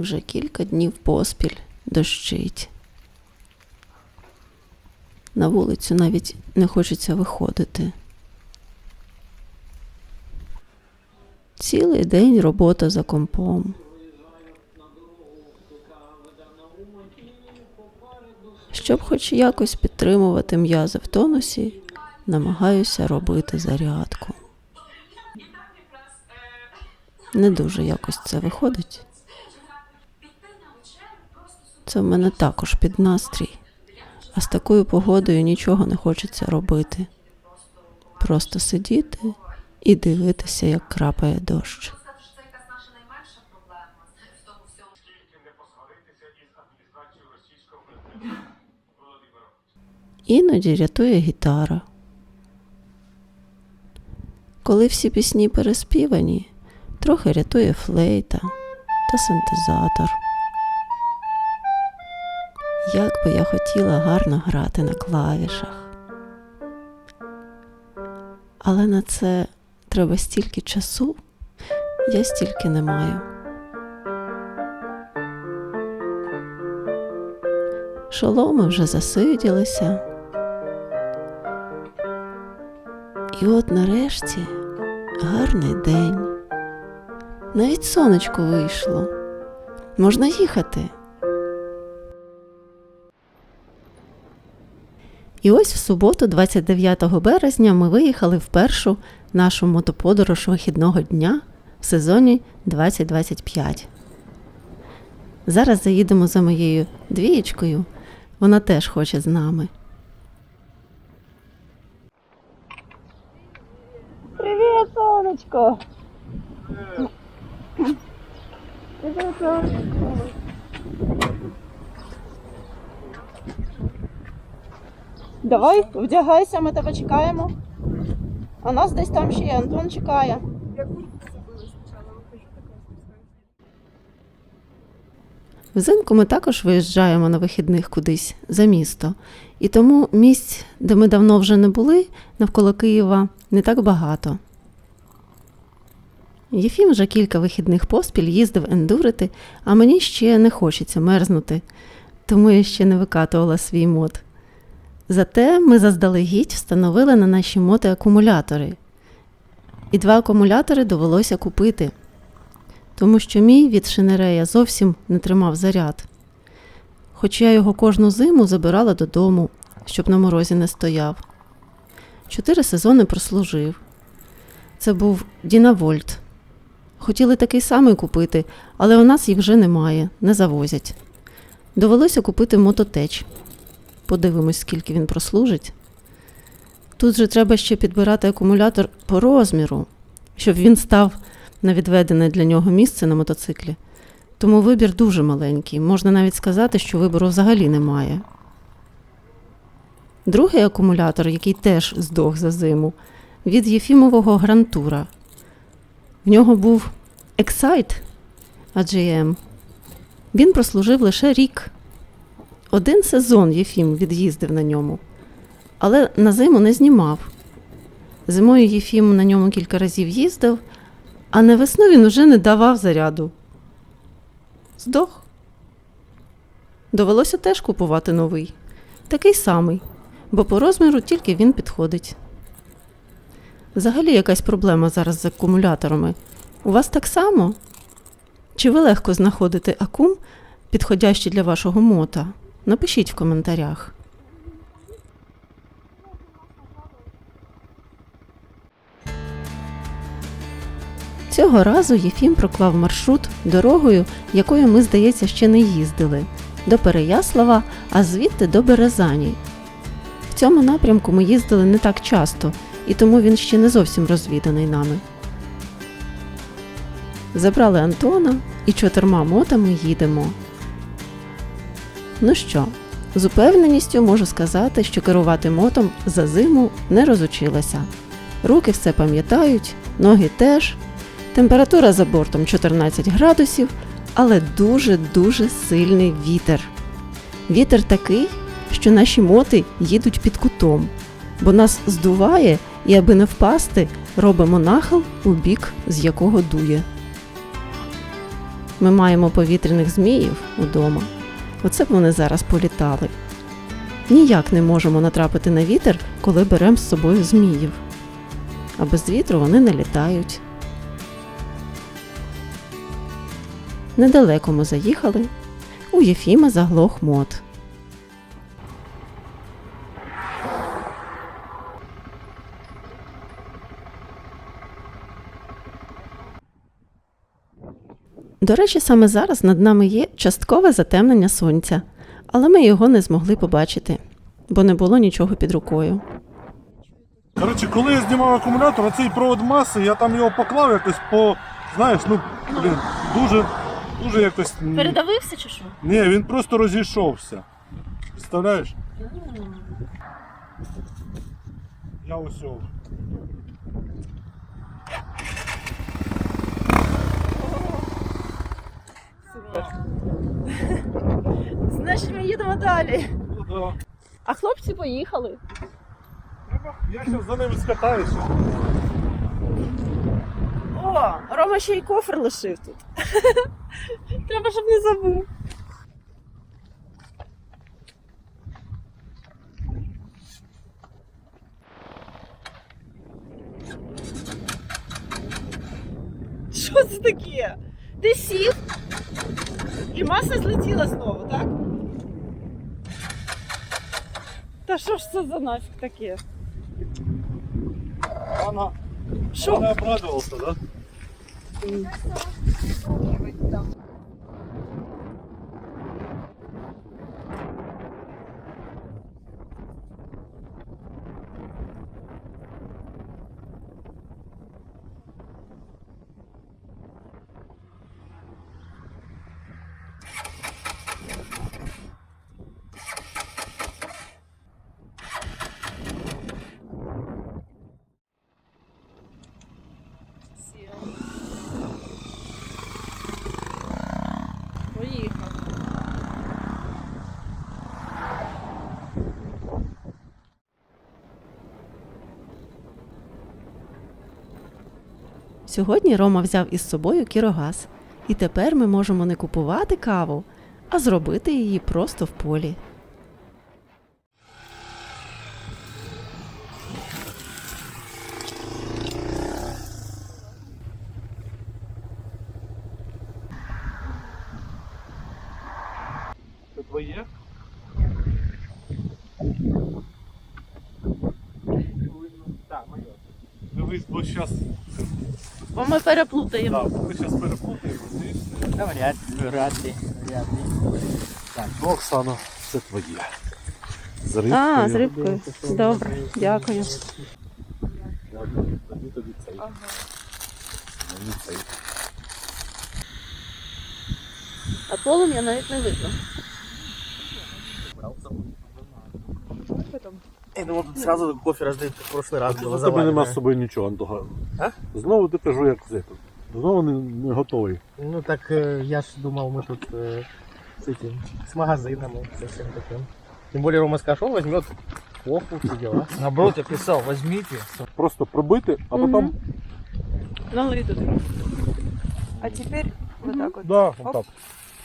Вже кілька днів поспіль дощить. На вулицю навіть не хочеться виходити. Цілий день робота за компом. Щоб хоч якось підтримувати м'язи в тонусі, намагаюся робити зарядку. Не дуже якось це виходить. Це в мене також під настрій. А з такою погодою нічого не хочеться робити. Просто сидіти і дивитися, як крапає дощ. Іноді рятує гітара. Коли всі пісні переспівані, трохи рятує флейта та синтезатор. Як би я хотіла гарно грати на клавішах. Але на це треба стільки часу, я стільки не маю. Шоломи вже засиділися. І от нарешті гарний день. Навіть сонечко вийшло. Можна їхати. І ось в суботу, 29 березня, ми виїхали в першу нашу мотоподорож вихідного дня в сезоні 2025. Зараз заїдемо за моєю двієчкою. Вона теж хоче з нами. Привет, солнышко! Привет, солнышко! Давай, вдягайся, ми тебе чекаємо. А нас десь там ще є, Антон чекає. Взимку ми також виїжджаємо на вихідних кудись за місто, і тому місць, де ми давно вже не були, навколо Києва, не так багато. Єфім вже кілька вихідних поспіль їздив ендурити, а мені ще не хочеться мерзнути, тому я ще не викатувала свій мод. Зате ми заздалегідь встановили на наші моти акумулятори. І два акумулятори довелося купити тому що мій від шинерея зовсім не тримав заряд. Хоч я його кожну зиму забирала додому, щоб на морозі не стояв. Чотири сезони прослужив. Це був Дінавольт. Хотіли такий самий купити, але у нас їх вже немає, не завозять. Довелося купити мототеч. Подивимось, скільки він прослужить. Тут же треба ще підбирати акумулятор по розміру, щоб він став на відведене для нього місце на мотоциклі. Тому вибір дуже маленький. Можна навіть сказати, що вибору взагалі немає. Другий акумулятор, який теж здох за зиму, від Єфімового Грантура. В нього був Excite AGM. Він прослужив лише рік. Один сезон Єфім від'їздив на ньому, але на зиму не знімав. Зимою Єфім на ньому кілька разів їздив, а на весну він уже не давав заряду. Здох. Довелося теж купувати новий. Такий самий, бо по розміру тільки він підходить. Взагалі якась проблема зараз з акумуляторами. У вас так само? Чи ви легко знаходите акум, підходящий для вашого мота? Напишіть в коментарях. Цього разу Єфім проклав маршрут дорогою, якою ми, здається, ще не їздили, до Переяслава, а звідти до Березані. В цьому напрямку ми їздили не так часто, і тому він ще не зовсім розвіданий нами. Забрали Антона і чотирма мотами їдемо. Ну що, з упевненістю можу сказати, що керувати мотом за зиму не розучилася. Руки все пам'ятають, ноги теж. Температура за бортом 14 градусів, але дуже-дуже сильний вітер. Вітер такий, що наші моти їдуть під кутом, бо нас здуває і, аби не впасти, робимо нахил у бік, з якого дує. Ми маємо повітряних зміїв удома. Оце б вони зараз політали. Ніяк не можемо натрапити на вітер, коли беремо з собою зміїв. А без вітру вони не літають. Недалеко ми заїхали. У Єфіма заглох мод. До речі, саме зараз над нами є часткове затемнення сонця, але ми його не змогли побачити, бо не було нічого під рукою. Коротше, коли я знімав акумулятор, оцей провод маси, я там його поклав якось по. Знаєш, ну блін, дуже, дуже якось. Передавився чи що? Ні, він просто розійшовся. Представляєш? Я ось. о. Значить, ми їдемо далі. Ну, да. А хлопці поїхали. Треба- Я зараз за ними скатаюся. О, Рома ще й кофр лишив тут. Треба, щоб не забув. Що це таке? Ти сів? І маса злетіла знову, так? Та що ж це за нафіг таке? Вона, Що? вона обрадовался, так? Да? Сьогодні Рома взяв із собою кірогаз, і тепер ми можемо не купувати каву, а зробити її просто в полі. Це твоє? Так, моє. Дивись, бо зараз. Бо ми переплутаємо. Да, ми зараз переплутаємо. Та вряд, вряд ли, вряд ли. Так, ну, Оксана, це твоє. З рибкою. А, з рибкою. Добре, дякую. Тобі тобі цей. Мені цей. А полум'я навіть не видно. Я думал, тут сразу кофе раздают, как в прошлый раз было У тебе нема з собою нічого, Антога. А? Знову ти кажу, як це. Знову не, не готовий. Ну так э, я ж думал, мы тут э, с этим, с магазином и со всем таким. Тем более Рома сказал, что он возьмет кофу, все дела. Наоборот, я писал, возьмите. Просто пробити, а потім. Налий туди. А тепер вот так от. Да, отак.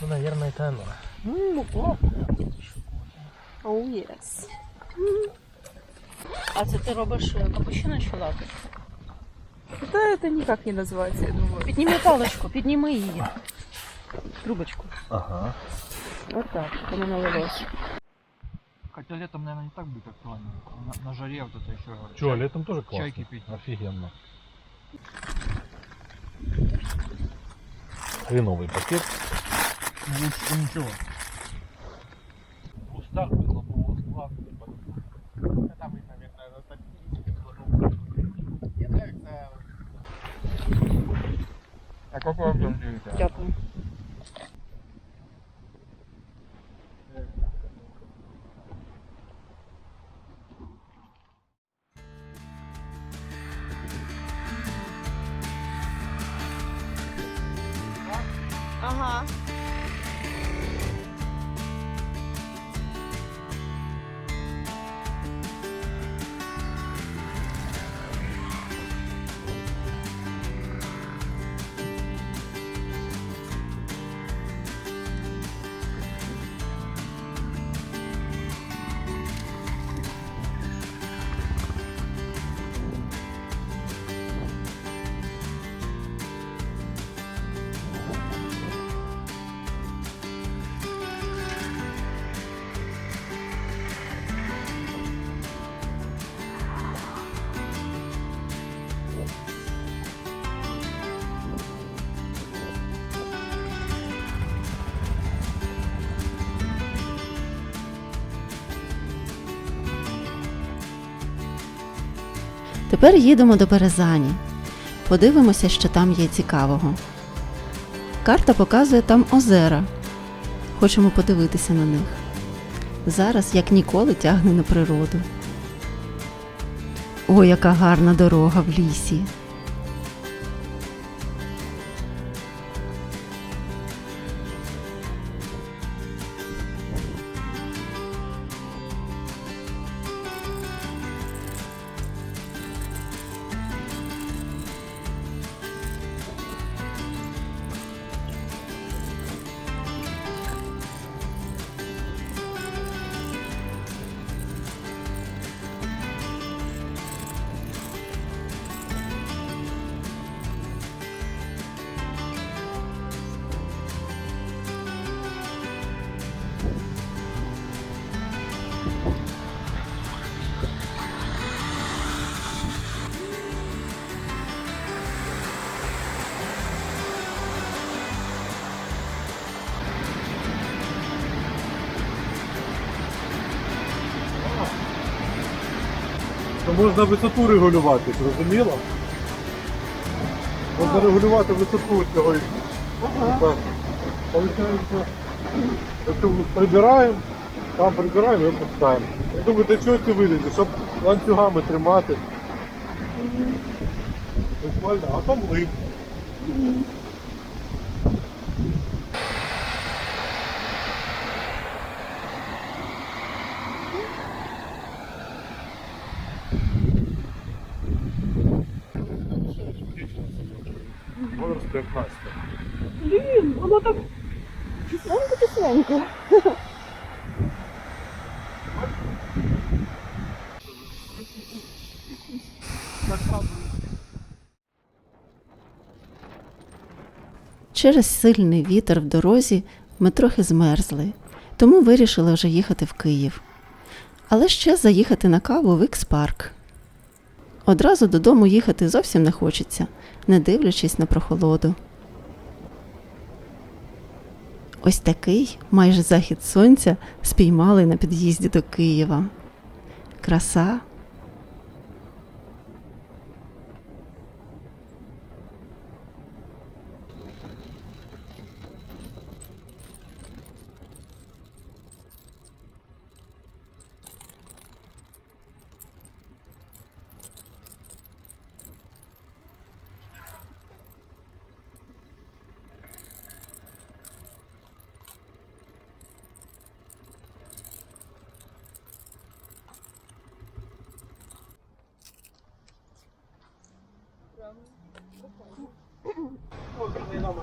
Ну, наверное, это оно. Оу, єс. А це ти робиш е, капучино чи лати? Да это никак не называется, я думаю. Підніми паличку, підніми її. Трубочку. Ага. От так, щоб воно налилось. Хотя летом, наверное, не так будет актуально. На, на жаре вот это еще. Чого, літом теж класно. Чай кипить. Офігенно. Хреновий пакет. Ну, лучше, ну, ничего. А Тепер їдемо до Березані. Подивимося, що там є цікавого. Карта показує там озера. Хочемо подивитися на них. Зараз, як ніколи, тягне на природу. О, яка гарна дорога в лісі. То можна висоту регулювати, зрозуміло? Можна регулювати висоту цього. Так. Получається, якщо прибираємо, там прибираємо і опускаємо. Я думаю, для чого це вилізе? Щоб ланцюгами тримати. Прикольно, а там лип. 15. Блін, воно так кисленько. Через сильний вітер в дорозі ми трохи змерзли, тому вирішили вже їхати в Київ. Але ще заїхати на каву в Ікс-парк. Одразу додому їхати зовсім не хочеться, не дивлячись на прохолоду. Ось такий майже захід сонця спіймали на під'їзді до Києва. Краса.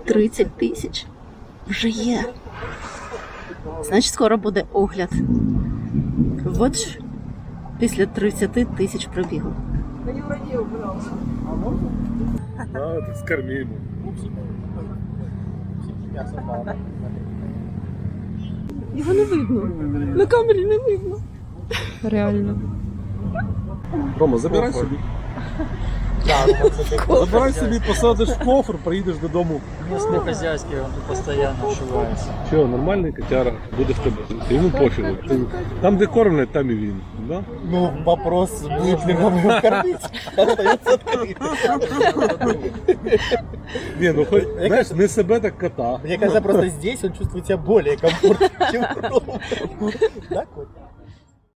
Тридцять тисяч. Вже є. Значить, скоро буде огляд. От ж після 30 тисяч пробігу. Мало. Його не видно. На камері не видно. Реально. Рома, забирай собі. Забирай собі, посадиш в кофр, приїдеш додому. Несколько хозяйский, он тут постоянно ошивается. Що, нормальний котяра, буде в тебе. Йому пофігу. Там, де кормлять, там і він. Да? Ну, вопрос, будет ли нам его кормить, остается открытым. Ні, ну хоч, знаєш, не себе, так кота. Мне кажется, просто здесь он чувствует себя более комфортно, чем Рома. Да, Котя?